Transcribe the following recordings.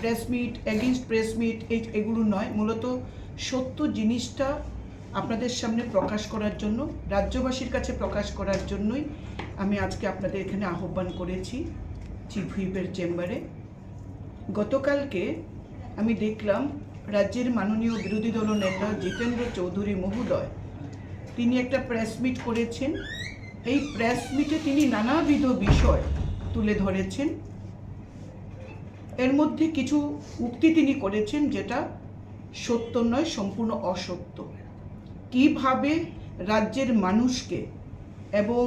Press meet against press meet এই এগুলো নয়। মূলত সত্য জিনিসটা আপনাদের সামনে প্রকাশ করার জন্য, রাজ্যবাসীর কাছে প্রকাশ করার জন্যই আমি আজকে আপনাদের এখানে আহ্বান করেছি চিফ হুইপের চেম্বারে গতকালকে আমি দেখলাম রাজ্যের মাননীয় বিরোধী দল নেতা জিতেন্দ্র চৌধুরী মহোদয়, তিনি একটা প্রেস মিট করেছেন। এই প্রেস মিটে তিনি নানাবিধ বিষয় তুলে ধরেছেন। এর মধ্যে কিছু উক্তি তিনি করেছেন যেটা সত্য নয়, সম্পূর্ণ অসত্য। কীভাবে রাজ্যের মানুষকে এবং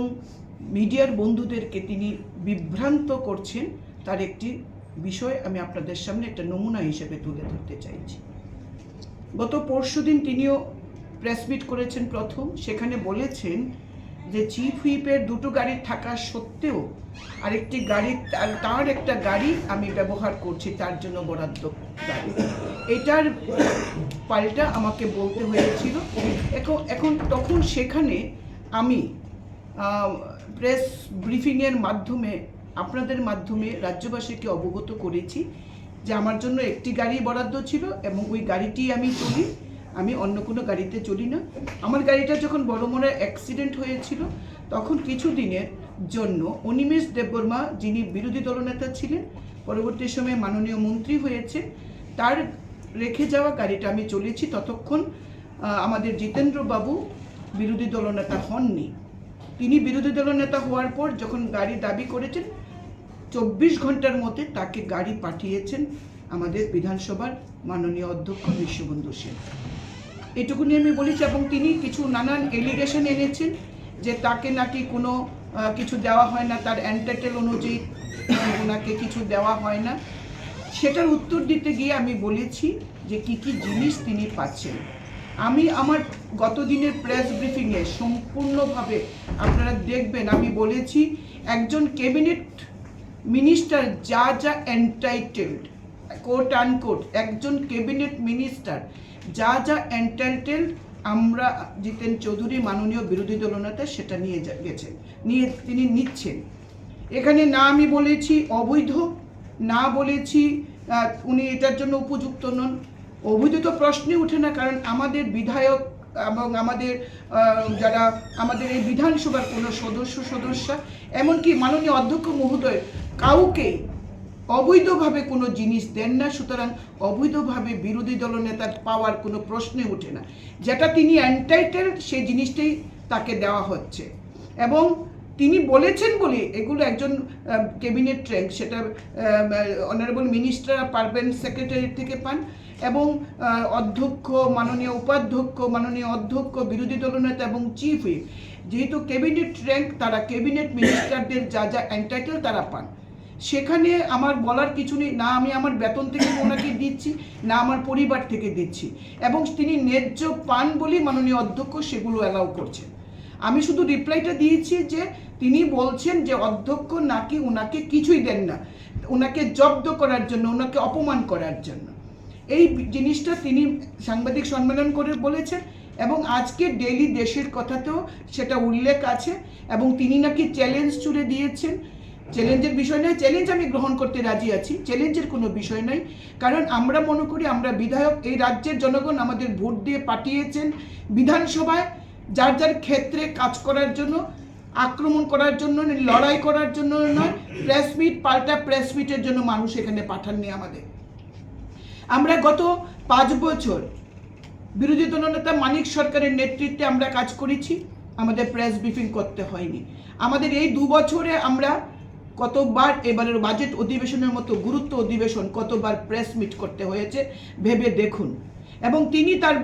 মিডিয়ার বন্ধুদেরকে তিনি বিভ্রান্ত করছেন, তার একটি বিষয় আমি আপনাদের সামনে একটা নমুনা হিসেবে তুলে ধরতে চাইছি। গত পরশুদিন তিনিও প্রেস মিট করেছেন প্রথম। সেখানে বলেছেন যে চিফ হুইপের দুটো গাড়ি থাকা সত্ত্বেও আরেকটি গাড়ি, তার- একটা গাড়ি আমি ব্যবহার করছি, তার জন্য বরাদ্দ গাড়ি এটার পাল্টা আমাকে বলতে হয়েছিল। এখন এখন তখন সেখানে আমি প্রেস ব্রিফিংয়ের মাধ্যমে, আপনাদের মাধ্যমে রাজ্যবাসীকে অবগত করেছি যে আমার জন্য একটি গাড়ি বরাদ্দ ছিল এবং ওই গাড়িটি আমি চলি আমি অন্য কোনো গাড়িতে চলি না। আমার গাড়িটা যখন বড়মোড়া অ্যাক্সিডেন্ট হয়েছিল, তখন কিছু দিনের জন্য অনিমেষ দেববর্মা যিনি বিরোধী দলনেতা ছিলেন, পরবর্তী সময়ে মাননীয় মন্ত্রী হয়েছে, তার রেখে যাওয়া গাড়িটা আমি চলেছি ততক্ষণ আমাদের জিতেন্দ্রবাবু বিরোধী দলনেতা হননি। তিনি বিরোধী দলনেতা হওয়ার পর যখন গাড়ি দাবি করেছেন, চব্বিশ ঘণ্টার মধ্যে তাকে গাড়ি পাঠিয়েছেন আমাদের বিধানসভার মাননীয় অধ্যক্ষ বিশ্ববন্ধু সেন। এটুকুনি আমি বলেছি, এবং তিনি কিছু নানান এলিগেশন এনেছেন যে তাকে নাকি কোনো কিছু দেওয়া হয় না, তার অ্যান্টাইটেল অনুযায়ী ওনাকে কিছু দেওয়া হয় না। সেটার উত্তর দিতে গিয়ে আমি বলেছি যে কি কি জিনিস তিনি পাচ্ছেন। আমি আমার গত দিনের প্রেস ব্রিফিংয়ে সম্পূর্ণভাবে আপনারা দেখবেন, আমি বলেছি, একজন ক্যাবিনেট মিনিস্টার যা যা এন্টাইটেলড কোট আনকোট একজন ক্যাবিনেট মিনিস্টার যা যা এন্টাইটেলড আমরা জিতেন চৌধুরী মাননীয় বিরোধী দলনেতা সেটা নিয়ে গেছেন নিয়ে তিনি নিচ্ছেন। এখানে না আমি বলেছি অবৈধ, না বলেছি উনি এটার জন্য উপযুক্ত নন। অবৈধ তো প্রশ্নই ওঠে না, কারণ আমাদের বিধায়ক এবং আমাদের যারা আমাদের এই বিধানসভার কোনো সদস্য, সদস্যা, এমনকি মাননীয় অধ্যক্ষ মহোদয়, কাউকে অবৈধভাবে কোনো জিনিস দেন না, সুতরাং অবৈধভাবে বিরোধী দলনেতার পাওয়ার কোনো প্রশ্নে ওঠে না। যেটা তিনি অ্যান্টাইটেলড সেই জিনিসটাই তাকে দেওয়া হচ্ছে। এবং তিনি বলেছেন বলে এগুলো একজন ক্যাবিনেট র্যাঙ্ক সেটা অনারেবল মিনিস্টার পারবেন সেক্রেটারি থেকে পান। এবং অধ্যক্ষ, মাননীয় উপাধ্যক্ষ, মাননীয় অধ্যক্ষ, বিরোধী দলনেতা এবং চিফ হুইপ যেহেতু ক্যাবিনেট র্যাঙ্ক তারা ক্যাবিনেট মিনিস্টারদের যা যা এন্টাইটেল তারা পান। সেখানে আমার বলার কিছু নেই। না আমি আমার বেতন থেকে ওনাকে দিচ্ছি, না আমার পরিবার থেকে দিচ্ছি। এবং তিনি ন্যায্য পান বলেই মাননীয় অধ্যক্ষ সেগুলো অ্যালাউ করছেন। আমি শুধু রিপ্লাইটা দিয়েছি যে তিনি বলছেন যে অধ্যক্ষ নাকি ওনাকে কিছুই দেন না। ওনাকে জব্দ করার জন্য ওনাকে অপমান করার জন্য। এই জিনিসটা তিনি সাংবাদিক সম্মেলন করে বলেছেন এবং আজকে ডেইলি দেশের কথাতেও সেটা উল্লেখ আছে এবং তিনি নাকি চ্যালেঞ্জ ছুড়ে দিয়েছেন। চ্যালেঞ্জের বিষয় নয়। চ্যালেঞ্জ আমি গ্রহণ করতে রাজি আছি। চ্যালেঞ্জের কোনো বিষয় নয়। কারণ আমরা মনে করি, আমরা বিধায়ক, এই রাজ্যের জনগণ আমাদের ভোট দিয়ে পাঠিয়েছেন বিধানসভায়। যার যার ক্ষেত্রে কাজ করার জন্য, আক্রমণ করার জন্য লড়াই করার জন্য নয় প্রেস মিট পাল্টা প্রেস মিটের জন্য মানুষ এখানে পাঠাননি আমাদের। আমরা গত পাঁচ বছর বিরোধী দলনেতা মানিক সরকারের নেতৃত্বে আমরা কাজ করেছি। আমাদের প্রেস ব্রিফিং করতে হয়নি। আমাদের এই দু বছরে আমরা কতবার এবারের বাজেট অধিবেশনের মতো গুরুত্ব অধিবেশন কতবার প্রেস মিট করতে হয়েছে, ভেবে দেখুন। এবং তিনি তার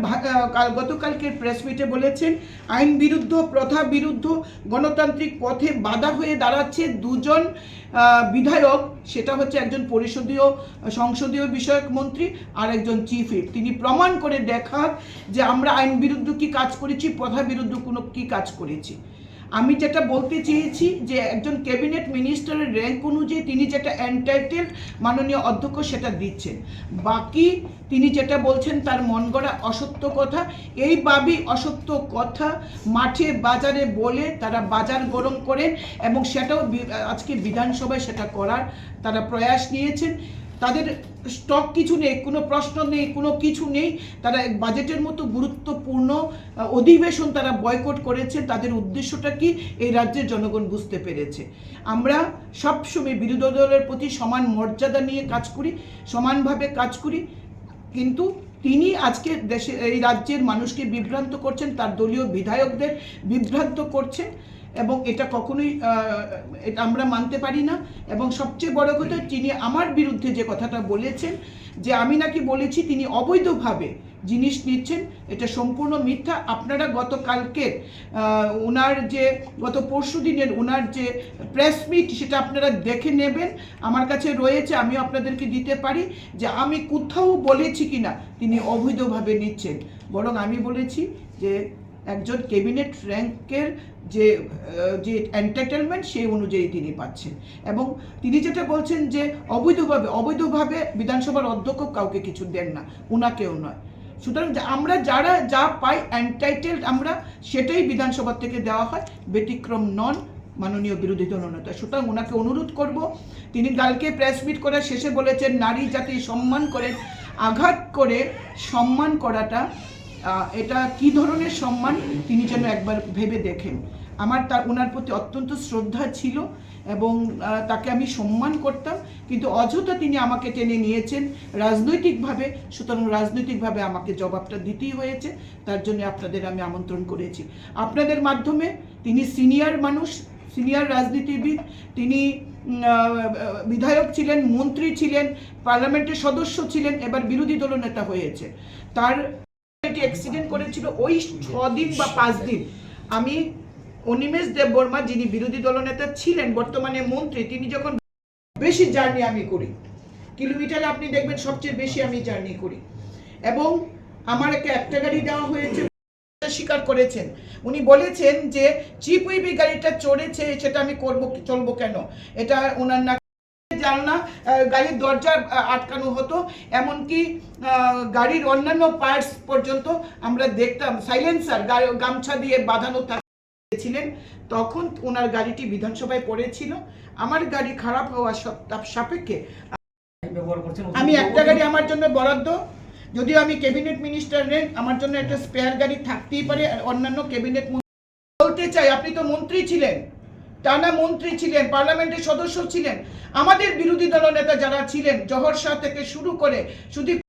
গতকালকের প্রেস মিটে বলেছেন, আইন বিরুদ্ধ, প্রথা বিরুদ্ধ, গণতান্ত্রিক পথে বাধা হয়ে দাঁড়াচ্ছে দুজন বিধায়ক। সেটা হচ্ছে একজন পরিষদীয়, সংসদীয় বিষয়ক মন্ত্রী আর একজন চিফ হুইপ তিনি প্রমাণ করে দেখান যে আমরা আইন বিরুদ্ধ কি কাজ করেছি, প্রথা বিরুদ্ধ কোনো কি কাজ করেছি। আমি যেটা বলতে চেয়েছি যে একজন ক্যাবিনেট মিনিস্টারের র্যাঙ্ক অনুযায়ী তিনি যেটা এন্টাইটেলড মাননীয় অধ্যক্ষ সেটা দিচ্ছেন। বাকি তিনি যেটা বলছেন তার মন গড়া অসত্য কথা। এইভাবেই অসত্য কথা মাঠে বাজারে বলে তারা বাজার গরম করেন এবং সেটাও আজকে বিধানসভায় সেটা করার তারা প্রয়াস নিয়েছেন। তাদের স্টক কিছু নেই, কোনো প্রশ্ন নেই, কোনো কিছু নেই। তারা বাজেটের মতো গুরুত্বপূর্ণ অধিবেশন তারা বয়কট করেছে। তাদের উদ্দেশ্যটা কি? এই রাজ্যের জনগণ বুঝতে পেরেছে। আমরা সবসময় বিরোধী দলের প্রতি সমান মর্যাদা নিয়ে কাজ করি, সমানভাবে কাজ করি। কিন্তু তিনি আজকে দেশে, এই রাজ্যের মানুষকে বিভ্রান্ত করছেন, তার দলীয় বিধায়কদের বিভ্রান্ত করছেন এবং এটা কখনোই এটা আমরা মানতে পারি না। এবং সবচেয়ে বড় কথা তিনি আমার বিরুদ্ধে যে কথাটা বলেছেন যে আমি নাকি বলেছি তিনি অবৈধভাবে জিনিস নিচ্ছেন এটা সম্পূর্ণ মিথ্যা। আপনারা গতকালকে আহ, ওনার যে গত পরশু দিনের ওনার যে প্রেস মিট সেটা আপনারা দেখে নেবেন। আমার কাছে রয়েছে আমিও আপনাদেরকে দিতে পারি যে আমি কোথাও বলেছি কিনা তিনি অবৈধভাবে নিচ্ছেন। বরং আমি বলেছি যে একজন ক্যাবিনেট র্যাঙ্কের যে যে এন্টারটেনমেন্ট সেই অনুযায়ী তিনি পাচ্ছেন। এবং তিনি যেটা বলছেন যে, অবৈধভাবে অবৈধভাবে বিধানসভার অধ্যক্ষ কাউকে কিছু দেন না ওনাকেও নয়। সুতরাং আমরা যারা যা পাই অ্যান্টাইটেলড আমরা সেটাই বিধানসভা থেকে দেওয়া হয়, ব্যতিক্রম নন, মাননীয় বিরোধী দলনেতা সুতরাং ওনাকে অনুরোধ করব, তিনি কালকে প্রেস মিট করার শেষে বলেছেন, নারী জাতি সম্মান করেন আঘাত করে সম্মান করাটা এটা কি ধরনের সম্মান? তিনি যেন একবার ভেবে দেখেন। আমার তার ওনার প্রতি অত্যন্ত শ্রদ্ধা ছিল এবং তাকে আমি সম্মান করতাম, কিন্তু অযথা তিনি আমাকে টেনে নিয়েছেন। রাজনৈতিকভাবে, সুতরাং রাজনৈতিকভাবে আমাকে জবাবটা দিতেই হয়েছে। তার জন্য আপনাদের আমি আমন্ত্রণ করেছি। আপনাদের মাধ্যমে তিনি সিনিয়র মানুষ, সিনিয়র রাজনীতিবিদ, তিনি বিধায়ক ছিলেন, মন্ত্রী ছিলেন, পার্লামেন্টের সদস্য ছিলেন, এবার বিরোধী দলনেতা হয়েছে। তার একটি অ্যাক্সিডেন্ট করেছিল ওই ছ দিন বা পাঁচ দিন আমি অনিমেষ দেব বর্মা, যিনি বিরোধী দলনেতা ছিলেন, বর্তমানে মন্ত্রী, তিনি যখন বেশি জার্নি আমি করি, কিলোমিটারে আপনি দেখবেন সবচেয়ে বেশি আমি জার্নি করি। এবং আমার একটা একটা গাড়ি দেওয়া হয়েছে, স্বীকার করেছেন। উনি বলেছেন যে চিপ উইবি গাড়িটা চড়েছে, সেটা আমি করব চলবো কেন? এটা ওনার না জানলা গাড়ির দরজা আটকানো হতো। এমনকি গাড়ির অন্যান্য পার্টস পর্যন্ত আমরা দেখতাম। সাইলেন্সার গামছা দিয়ে বাঁধানো ছিলেন। তখন ওনার গাড়িটি বিধানসভায় পড়েছিল। আমার গাড়ি খারাপ হওয়া সপ- সাপেক্ষে আমি একটা গাড়ি আমার জন্য বরাদ্দ। যদিও আমি ক্যাবিনেট মিনিস্টার নেন আমার জন্য একটা স্পেয়ার গাড়ি থাকতেই পারে। অন্যান্য ক্যাবিনেট বলতে চাই আপনি তো মন্ত্রী ছিলেন। টানা মন্ত্রী ছিলেন, পার্লামেন্টের সদস্য ছিলেন। আমাদের বিরোধী দলনেতা যারা ছিলেন জহর শাহ থেকে শুরু করে সুদীপ